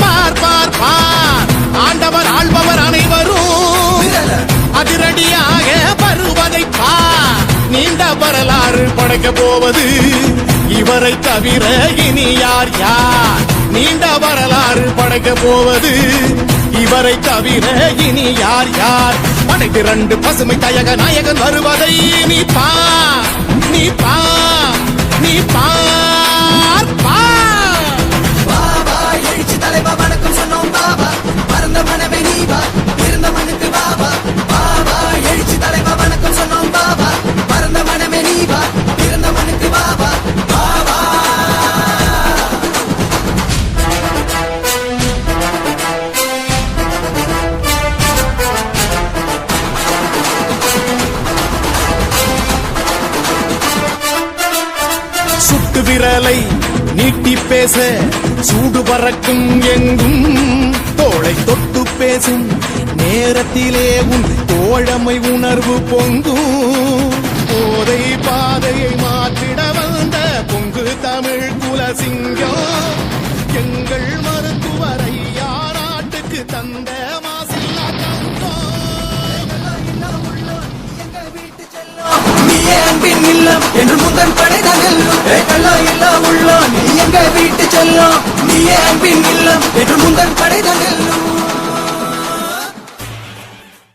பார் பார் பா ஆண்டவர் ஆள்பவர் அனைவரும் அதிரடியாக வருவதை பார். நீண்ட வரலாறு படைக்க போவது இவரை தவிர இனி யார் யார்? நீண்ட வரலாறு படைக்க போவது இவரை தவிர இனி யார் யார்? படைத்து ரெண்டு பசுமை தயக நாயகன் வருவதை நீ பார். சுட்டு விரலை நீட்டி பேச சூடு பறக்கும் எங்கும். தோளை தொட்டு பேசும் நேரத்திலே உன் தோழமை உணர்வு பொங்கும். போதை பாதையை மாற்றிட வந்த பொங்கு தமிழ் குலசிங்கம். எங்கள் மருத்துவரை யாராட்டுக்கு தந்த மாசில்லா தங்கம். நீயே அன்பின் இல்லம்? என்று முதன் படைதான் நீ எங்க வீட்டு அன்பின் இல்லம் என்று முந்தன் படைதான் வெல்லும்